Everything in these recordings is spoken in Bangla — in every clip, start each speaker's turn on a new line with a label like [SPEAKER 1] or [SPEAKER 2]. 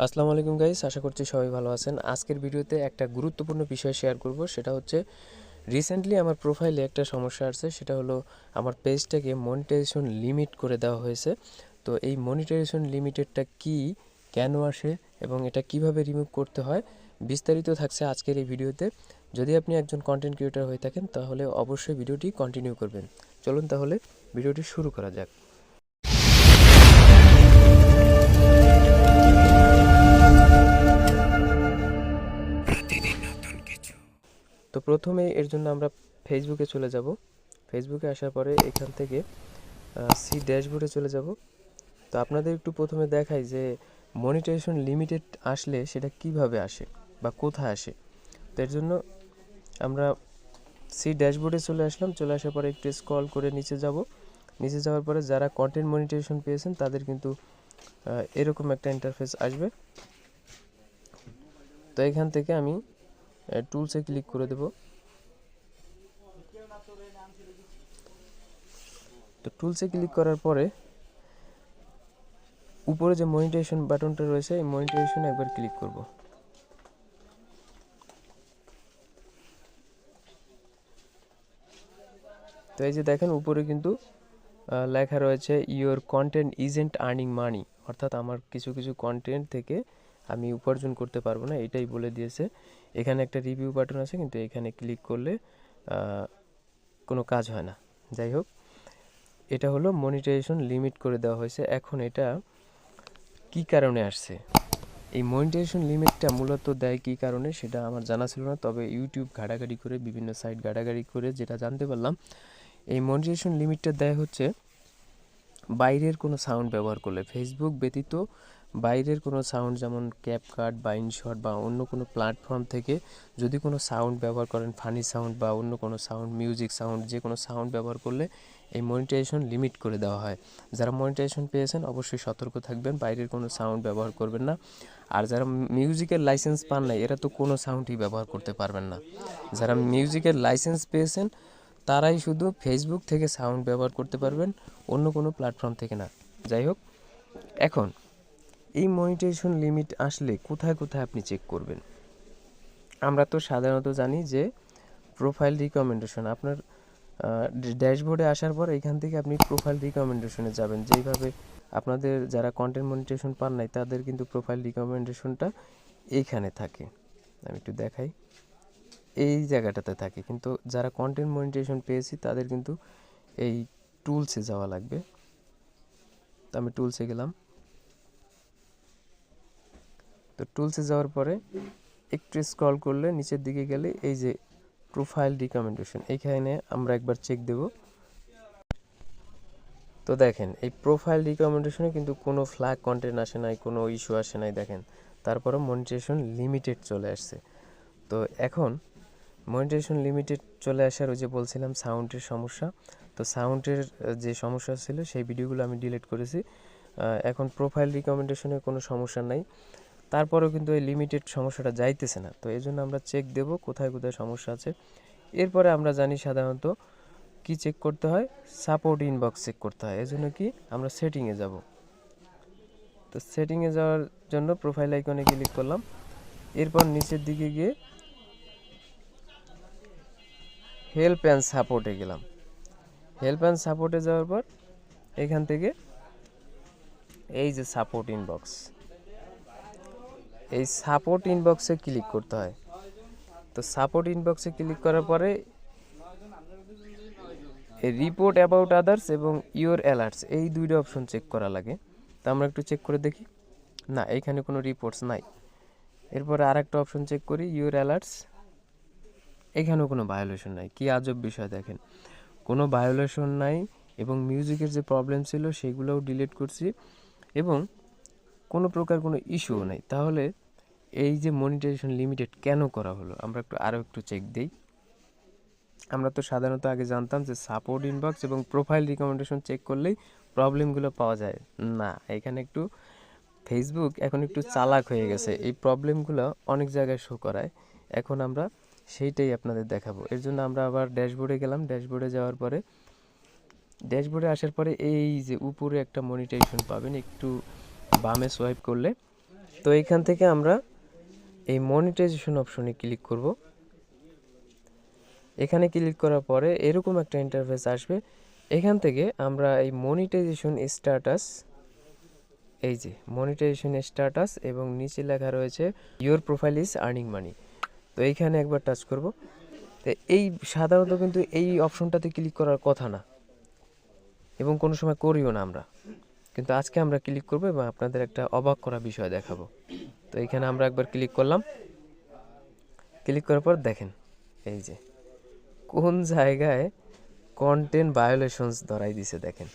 [SPEAKER 1] আসসালামু আলাইকুম গাইস আশা করছি সবাই ভালো আছেন। আজকের ভিডিওতে একটা গুরুত্বপূর্ণ বিষয় শেয়ার করব, সেটা হচ্ছে রিসেন্টলি আমার প্রোফাইলে একটা সমস্যা আসছে সেটা হলো আমার পেজটাকে মনিটাইজেশন লিমিট করে দেওয়া হয়েছে। তো এই মনিটাইজেশন লিমিটেডটা কি, কেন আসে, এবং এটা কীভাবে রিমুভ করতে হয়, বিস্তারিত থাকছে আজকের এই ভিডিওতে। যদি আপনি একজন কন্টেন্ট ক্রিয়েটর হয়ে থাকেন, তাহলে অবশ্যই ভিডিওটি কন্টিনিউ করবেন। চলুন তাহলে ভিডিওটি শুরু করা যাক। তো প্রথমে এর জন্য আমরা ফেসবুকে চলে যাব। ফেসবুকে আসার পরে এখান থেকে সি ড্যাশবোর্ডে চলে যাব। তো আপনাদের একটু প্রথমে দেখাই যে মনিটাইজেশন লিমিটেড আসলে সেটা কীভাবে আসে বা কোথায় আসে। তো এর জন্য আমরা সি ড্যাশবোর্ডে চলে আসলাম। চলে আসার পরে একটু স্ক্রল করে নিচে যাব। নিচে যাওয়ার পরে যারা কন্টেন্ট মনিটাইজেশন পেয়েছেন, তাদের কিন্তু এরকম একটা ইন্টারফেস আসবে। তো এখান থেকে আমি টুলসে ক্লিক করে দেব। তো টুলসে ক্লিক করার পরে উপরে যে মনিটাইজেশন বাটনটা রয়েছে, এই মনিটাইজেশনে একবার ক্লিক করব। তো এই যে দেখেন, উপরে কিন্তু লেখা রয়েছে your content isn't earning money অর্থাৎ আমার কিছু কিছু কন্টেন্ট থেকে আমি উপার্জন করতে পারব না, এটাই বলে দিয়েছে। এখানে একটা রিভিউ বাটন আছে, কিন্তু এখানে ক্লিক করলে কোনো কাজ হয় না। যাই হোক, এটা হলো মনিটাইজেশন লিমিট করে দেওয়া হয়েছে। এখন এটা কি কারণে আসছে? এই মনিটাইজেশন লিমিটটা মূলত দেয় কী কারণে সেটা আমার জানা ছিল না, তবে ইউটিউব ঘাটাঘাটি করে, বিভিন্ন সাইট ঘাটাঘাটি করে যেটা জানতে পারলাম, এই মনিটাইজেশন লিমিটটা দেয় হচ্ছে বাইরের কোনো সাউন্ড ব্যবহার করলে। ফেসবুক ব্যতীত বাইরের কোনো সাউন্ড যেমন ক্যাপকাট বা ইনশট বা অন্য কোনো প্ল্যাটফর্ম থেকে যদি কোনো সাউন্ড ব্যবহার করেন ফানি সাউন্ড বা অন্য কোনো সাউন্ড মিউজিক সাউন্ড যে কোনো সাউন্ড ব্যবহার করলে এই মনিটাইজেশন লিমিট করে দেওয়া হয়। যারা মনিটাইজেশন পেয়েছেন অবশ্যই সতর্ক থাকবেন, বাইরের কোনো সাউন্ড ব্যবহার করবেন না। আর যারা মিউজিকের লাইসেন্স পান না এরা তো কোনো সাউন্ডই ব্যবহার করতে পারবেন না। যারা মিউজিকের লাইসেন্স পেয়েছেন, তারাই শুধু ফেসবুক থেকে সাউন্ড ব্যবহার করতে পারবেন, অন্য কোনো প্ল্যাটফর্ম থেকে না। যাই হোক, এখন এই মনিটাইজেশন লিমিট আসলে কোথায় কোথায় আপনি চেক করবেন? আমরা তো সাধারণত জানি যে প্রোফাইল রিকমেন্ডেশন আপনার ড্যাশবোর্ডে আসার পর এখান থেকে আপনি প্রোফাইল রিকমেন্ডেশনে যাবেন। যেইভাবে আপনাদের যারা কন্টেন্ট মনিটাইজেশন পান নাই, তাদের কিন্তু প্রোফাইল রিকমেন্ডেশনটা এইখানে থাকে। আমি একটু দেখাই। এই জায়গাটাতে থাকে। কিন্তু যারা কন্টেন্ট মনিটাইজেশন পেয়েছি, তাদের কিন্তু এই টুলসে যাওয়া লাগবে। তো আমি টুলসে গেলাম। তো টুলসে যাওয়ার পরে একটু স্ক্রল করলে নিচের দিকে গেলে এই যে প্রোফাইল রিকমেন্ডেশন এখানে আমরা একবার চেক দেব। তো দেখেন, এই প্রোফাইল রিকমেন্ডেশনে কিন্তু কোনো ফ্ল্যাগ কন্টেন্ট আসে নাই, কোনো ইস্যু আসে নাই, দেখেন। তারপরে মনিটাইজেশন লিমিটেড চলে আসছে। তো এখন মনিটাইজেশন লিমিটেড চলে আসার ওই যে বলছিলাম সাউন্ডের সমস্যা, তো সাউন্ডের যে সমস্যা ছিল সেই ভিডিওগুলো আমি ডিলিট করেছি। এখন প্রোফাইল রিকমেন্ডেশনে কোনো সমস্যা নাই। তারপরেও কিন্তু এই লিমিটেড সমস্যাটা যাইতেছে না। তো এই জন্য আমরা চেক দেব কোথায় কোথায় সমস্যা আছে। এরপরে আমরা জানি সাধারণত কি চেক করতে হয়? সাপোর্ট ইনবক্স চেক করতে হয়। এজন্য কি? আমরা সেটিংয়ে যাব। তো সেটিংয়ে যাওয়ার জন্য প্রোফাইল আইকনে ক্লিক করলাম। এরপর নিচের দিকে গিয়ে হেল্প অ্যান্ড সাপোর্টে গেলাম। হেল্প অ্যান্ড সাপোর্টে যাওয়ার পর এখান থেকে এই যে সাপোর্ট ইনবক্স এই সাপোর্ট ইনবক্সে ক্লিক করতে হয়। তো সাপোর্ট ইনবক্সে ক্লিক করার পরে রিপোর্ট অ্যাবাউট আদার্স এবং ইওর অ্যালার্টস এই দুইটা অপশন চেক করা লাগে। তো আমরা একটু চেক করে দেখি। না এখানে কোনো রিপোর্টস নাই। এরপরে আর একটা অপশন চেক করি ইওর অ্যালার্টস এখানেও কোনো ভায়োলেশন নাই। কি আজব বিষয় দেখেন। কোনো ভায়োলেশন নাই এবং মিউজিকের যে প্রবলেম ছিল, সেগুলোও ডিলিট করছি এবং কোনো প্রকার কোনো ইস্যুও নেই। তাহলে এই যে মনিটাইজেশন লিমিটেড কেন করা হলো? আমরা একটু আরও একটু চেক দিই। আমরা তো সাধারণত আগে জানতাম যে সাপোর্ট ইনবক্স এবং প্রোফাইল রিকমেন্ডেশন চেক করলেই প্রবলেমগুলো পাওয়া যায়। না, এখানে একটু ফেসবুক এখন একটু চালাক হয়ে গেছে। এই প্রবলেমগুলো অনেক জায়গায় শো করায়। এখন আমরা সেইটাই আপনাদের দেখাবো। এর জন্য আমরা আবার ড্যাশবোর্ডে গেলাম। ড্যাশবোর্ডে যাওয়ার পরে ড্যাশবোর্ডে আসার পরে এই যে উপরে একটা মনিটাইজেশন পাবেন, একটু বামে সোয়াইপ করলে। তো এইখান থেকে আমরা এই মনিটাইজেশন অপশনে ক্লিক করব। এখানে ক্লিক করার পরে এরকম একটা ইন্টারফেস আসবে। এখান থেকে আমরা এই মনিটাইজেশন স্ট্যাটাস এই যে মনিটাইজেশন স্ট্যাটাস এবং নিচে লেখা রয়েছে your profile is earning money তো এইখানে একবার টাচ করব। তো এই সাধারণত কিন্তু এই অপশনটাতে ক্লিক করার কথা না। এবং কোনো সময় করিও না আমরা। কিন্তু আজকে আমরা ক্লিক করব এবং আপনাদের একটা অবাক করা বিষয় দেখাবো। তো এইখানে আমরা একবার ক্লিক করলাম। ক্লিক করার পর দেখেন, এই যে, কোন জায়গায় কন্টেন্ট ভায়োলেশনস ধরাই দিছে দেখেন।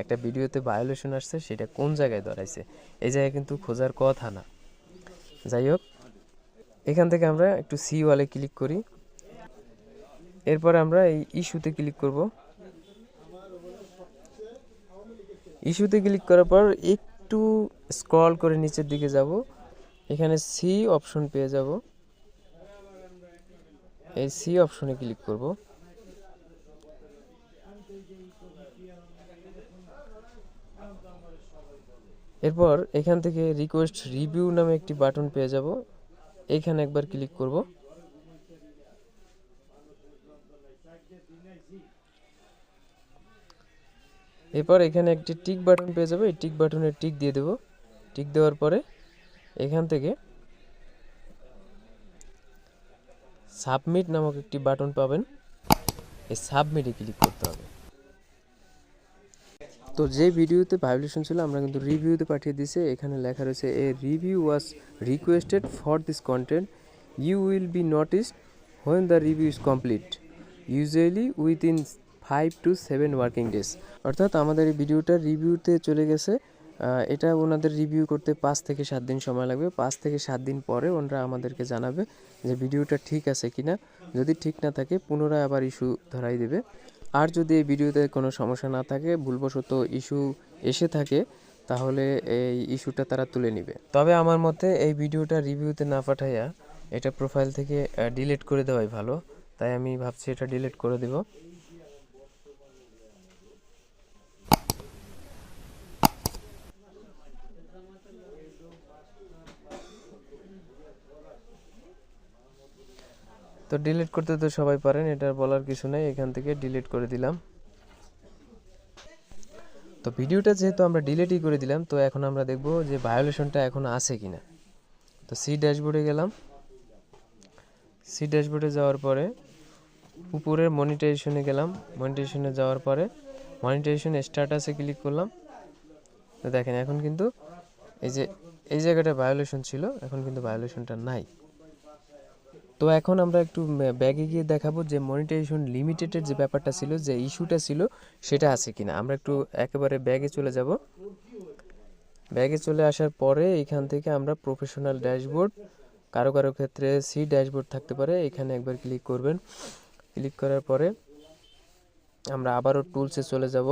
[SPEAKER 1] একটা ভিডিওতে ভায়োলেশন আসছে, সেটা কোন জায়গায় ধরাইছে? এই জায়গায় কিন্তু খোঁজার কথা না। যাই হোক, এখান থেকে আমরা একটু সি ওয়ালে ক্লিক করি। এরপর আমরা এই ইস্যুতে ক্লিক করব। ইস্যুতে ক্লিক করার পর একটু স্ক্রল করে নিচের দিকে যাব। এখানে সি অপশন পেয়ে যাব। এই সি অপশনে ক্লিক করব। এরপর এখান থেকে রিকোয়েস্ট রিভিউ নামে একটি বাটন পেয়ে যাব। এখানে একবার ক্লিক করব। এরপর এখানে একটি টিক বাটন পেয়ে যাব। এই টিক বাটনে টিক দিয়ে দেব। টিক দেওয়ার পরে এখান থেকে সাবমিট নামক একটি বাটন পাবেন। এই সাবমিটে ক্লিক করতে হবে। তো যে ভিডিওতে ভাইব্রেশন ছিল, আমরা কিন্তু রিভিউতে পাঠিয়ে দিয়েছি। এখানে লেখা রয়েছে a review was requested for this content you will be noticed when the review is complete usually within five to seven working days অর্থাৎ আমাদের এই ভিডিওটা রিভিউতে চলে গেছে। এটা ওনাদের রিভিউ করতে পাঁচ থেকে সাত দিন সময় লাগবে। পাঁচ থেকে সাত দিন পরে ওনারা আমাদেরকে জানাবে যে ভিডিওটা ঠিক আছে কিনা। যদি ঠিক না থাকে, পুনরায় আবার ইস্যু ধরাই দেবে। আর যদি এই ভিডিওতে কোনো সমস্যা না থাকে, ভুলবশত ইস্যু এসে থাকে, তাহলে এই ইস্যুটা তারা তুলে নেবে। তবে আমার মতে এই ভিডিওটা রিভিউতে না পাঠাইয়া এটা প্রোফাইল থেকে ডিলিট করে দেওয়াই ভালো। তাই আমি ভাবছি এটা ডিলিট করে দেব। তো ডিলিট করতে তো সবাই পারেন এটা বলার কিছু নাই, এখান থেকে ডিলিট করে দিলাম। তো ভিডিওটা যেহেতু আমরা ডিলিটই করে দিলাম, তো এখন আমরা দেখব যে ভায়োলেশনটা এখন আছে কি না তো সি ড্যাশবোর্ডে গেলাম। সি ড্যাশবোর্ডে যাওয়ার পরে উপরের মনিটাইজেশনে গেলাম। মনিটাইজেশনে যাওয়ার পরে মনিটাইজেশন স্ট্যাটাসে ক্লিক করলাম। তো দেখেন, এখন কিন্তু এই যে, এই জায়গাটা ভায়োলেশন ছিল, এখন কিন্তু ভায়োলেশনটা নাই। তো এখন আমরা একটু ব্যাগে গিয়ে দেখাবো যে মনিটাইজেশন লিমিটেডের যে ব্যাপারটা ছিল, যে ইস্যুটা ছিল, সেটা আছে কিনা। আমরা একটু একেবারে ব্যাগে চলে যাব। ব্যাগে চলে আসার পরে এখান থেকে আমরা প্রফেশনাল ড্যাশবোর্ড কারও কারও ক্ষেত্রে সি ড্যাশবোর্ড থাকতে পারে। এখানে একবার ক্লিক করবেন। ক্লিক করার পরে আমরা আবারও টুলসে চলে যাব।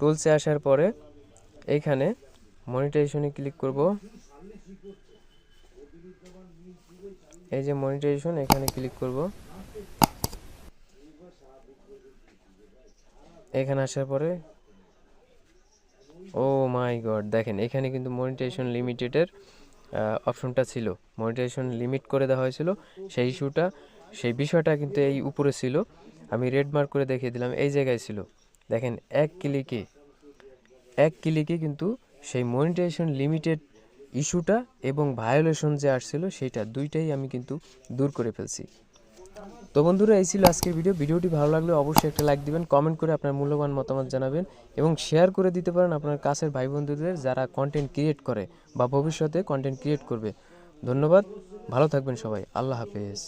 [SPEAKER 1] টুলসে আসার পরে এইখানে মনিটাইজেশনে ক্লিক করব। এই যে মনিটাইজেশন এখানে ক্লিক করব। এখানে আসার পরে, ও মাই গড, দেখেন এখানে কিন্তু মনিটাইজেশন লিমিটেডের অপশনটা ছিল। মনিটাইজেশন লিমিট করে দেওয়া হয়েছিল, সেই ইস্যুটা, সেই বিষয়টা কিন্তু এই উপরে ছিল। আমি রেড মার্ক করে দেখিয়ে দিলাম, এই জায়গায় ছিল। দেখেন, এক ক্লিকে এক ক্লিকে কিন্তু সেই মনিটাইজেশন লিমিটেড ইস্যুটা এবং ভায়োলেশন যে আসছিল সেইটা দুইটাই আমি কিন্তু দূর করে ফেলছি। তো বন্ধুরা, এই ছিল আজকের ভিডিও ভিডিওটি ভালো লাগলে অবশ্যই একটা লাইক দিবেন কমেন্ট করে আপনার মূল্যবান মতামত জানাবেন এবং শেয়ার করে দিতে পারেন আপনার কাছের ভাই বন্ধুদের যারা কন্টেন্ট ক্রিয়েট করে বা ভবিষ্যতে কন্টেন্ট ক্রিয়েট করবে। ধন্যবাদ, ভালো থাকবেন সবাই। আল্লাহ হাফেজ।